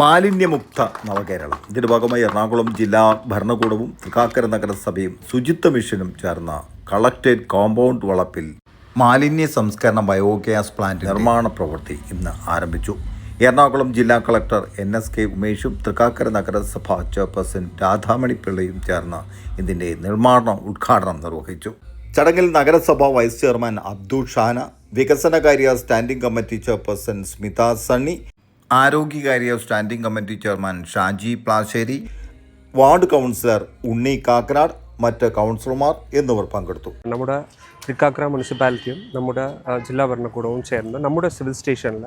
മാലിന്യമുക്ത നവകേരളം. ഇതിന്റെ ഭാഗമായി എറണാകുളം ജില്ലാ ഭരണകൂടവും തൃക്കാക്കര നഗരസഭയും ശുചിത്വ മിഷനും ചേർന്ന കളക്ടറേറ്റ് കോമ്പൗണ്ട് വളപ്പിൽ മാലിന്യ സംസ്കരണ ബയോഗ്യാസ് പ്ലാന്റ് നിർമ്മാണ പ്രവൃത്തി ഇന്ന് ആരംഭിച്ചു. എറണാകുളം ജില്ലാ കളക്ടർ എൻ എസ് കെ ഉമേഷും തൃക്കാക്കര നഗരസഭ ചെയർപേഴ്സൺ രാധാമണി പിള്ളയും ചേർന്ന് ഇതിന്റെ നിർമ്മാണ ഉദ്ഘാടനം നിർവഹിച്ചു. ചടങ്ങിൽ നഗരസഭ വൈസ് ചെയർമാൻ അബ്ദുൾ ഷാന വികസനകാര്യ standing committee chairperson Smitha Sunny ആരോഗ്യകാര്യ standing committee chairman Shaji Plassery ward councillor Unni Kakkanad മറ്റ് കൗൺസിലർമാർ എന്നിവർ പങ്കെടുത്തു. നമ്മുടെ തൃക്കാക്കര മുനിസിപ്പാലിറ്റിയും നമ്മുടെ ജില്ലാ ഭരണകൂടവും ചേർന്ന് നമ്മുടെ സിവിൽ സ്റ്റേഷനിൽ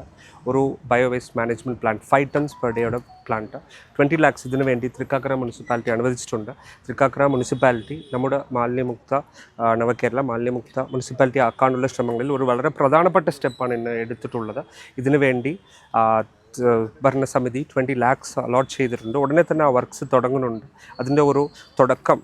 ഒരു biowaste management plant five tons per ഡേയുടെ പ്ലാന്റ് ട്വന്റി ലാക്സ് ഇതിനു വേണ്ടി തൃക്കാക്കര മുനിസിപ്പാലിറ്റി അനുവദിച്ചിട്ടുണ്ട്. തൃക്കാക്കര മുനിസിപ്പാലിറ്റി നമ്മുടെ മാലിന്യമുക്ത നവകേരള മാലിന്യമുക്ത മുനിസിപ്പാലിറ്റി ആക്കാനുള്ള ശ്രമങ്ങളിൽ ഒരു വളരെ പ്രധാനപ്പെട്ട സ്റ്റെപ്പാണ് ഇന്ന് എടുത്തിട്ടുള്ളത്. ഇതിനു വേണ്ടി ഭരണസമിതി ട്വന്റി ലാക്സ് അലോട്ട് ചെയ്തിട്ടുണ്ട്. ഉടനെ തന്നെ ആ വർക്ക്സ് തുടങ്ങുന്നുണ്ട്. അതിന്റെ ഒരു തുടക്കം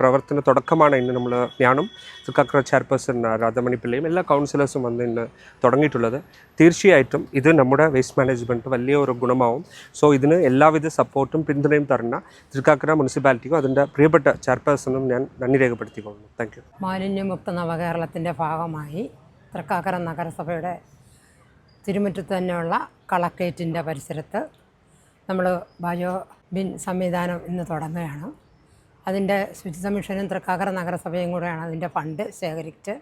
പ്രവർത്തന തുടക്കമാണ് ഇന്ന് നമ്മൾ ഞാനും തൃക്കാക്കര ചെയർപേഴ്സൺ രാധാമണി പിള്ളയും എല്ലാ കൗൺസിലേഴ്സും വന്ന് ഇന്ന് തുടങ്ങിയിട്ടുള്ളത്. തീർച്ചയായിട്ടും ഇത് നമ്മുടെ വേസ്റ്റ് മാനേജ്മെന്റ് വലിയ ഒരു ഗുണമാവും. സോ ഇതിന് എല്ലാവിധ സപ്പോർട്ടും പിന്തുണയും തരുന്ന തൃക്കാക്കര മുനിസിപ്പാലിറ്റിക്കും അതിന്റെ പ്രിയപ്പെട്ട ചെയർപേഴ്സണും ഞാൻ നന്ദി രേഖപ്പെടുത്തിക്കൊള്ളുന്നു. Thank you. മാലിന്യമുക്ത നവകേരളത്തിന്റെ ഭാഗമായി തൃക്കാക്കര നഗരസഭയുടെ തിരുമുറ്റത്ത് തന്നെയുള്ള കളക്ട്രേറ്റിന്റെ പരിസരത്ത് നമ്മൾ ബയോ ബിൻ സംവിധാനം ഇന്ന് തുടങ്ങുകയാണ്. അതിന്റെ ശുചിത്വ മിഷനും തൃക്കാക്കര നഗരസഭയും കൂടെയാണ് അതിന്റെ ഫണ്ട് ശേഖരിച്ച്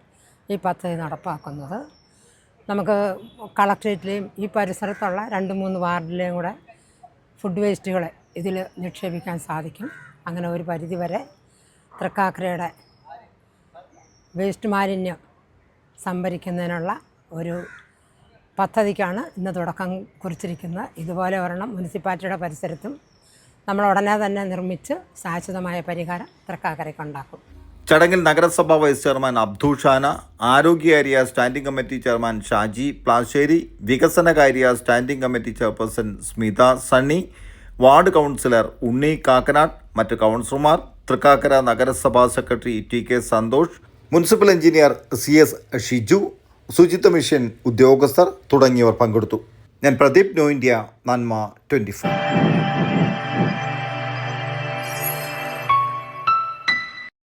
ഈ പദ്ധതി നടപ്പാക്കുന്നത്. നമുക്ക് കളക്ട്രേറ്റിലെയും ഈ പരിസരത്തുള്ള രണ്ട് മൂന്ന് വാർഡിലെയും കൂടെ ഫുഡ് വേസ്റ്റുകളെ ഇതിൽ നിക്ഷേപിക്കാൻ സാധിക്കും. അങ്ങനെ ഒരു പരിധി വരെ തൃക്കാക്കരയുടെ വേസ്റ്റ് മാലിന്യം സംഭരിക്കുന്നതിനുള്ള ഒരു പദ്ധതിക്കാണ് ഇന്ന് തുടക്കം കുറിച്ചിരിക്കുന്നത്. ഇതുപോലെ ഒരെണ്ണം മുനിസിപ്പാലിറ്റിയുടെ പരിസരത്തും നമ്മൾ ഉടനെ തന്നെ നിർമ്മിച്ച് ശാശ്വതമായ പരിഹാരം തൃക്കാക്കരയ്ക്ക് ഉണ്ടാക്കും. ചടങ്ങിൽ നഗരസഭാ വൈസ് ചെയർമാൻ അബ്ദുൾ ഷാന ആരോഗ്യ area standing committee chairman Shaji Plassery വികസനകാര്യ standing committee chairperson Smitha Sunny ward councillor Unni Kakkanad മറ്റ് കൗൺസിലർമാർ തൃക്കാക്കര നഗരസഭാ secretary T K Santhosh municipal engineer C S Shiju ശുചിത്വ മിഷൻ ഉദ്യോഗസ്ഥർ തുടങ്ങിയവർ പങ്കെടുത്തു. ഞാൻ Pradeep no India Nanma twenty four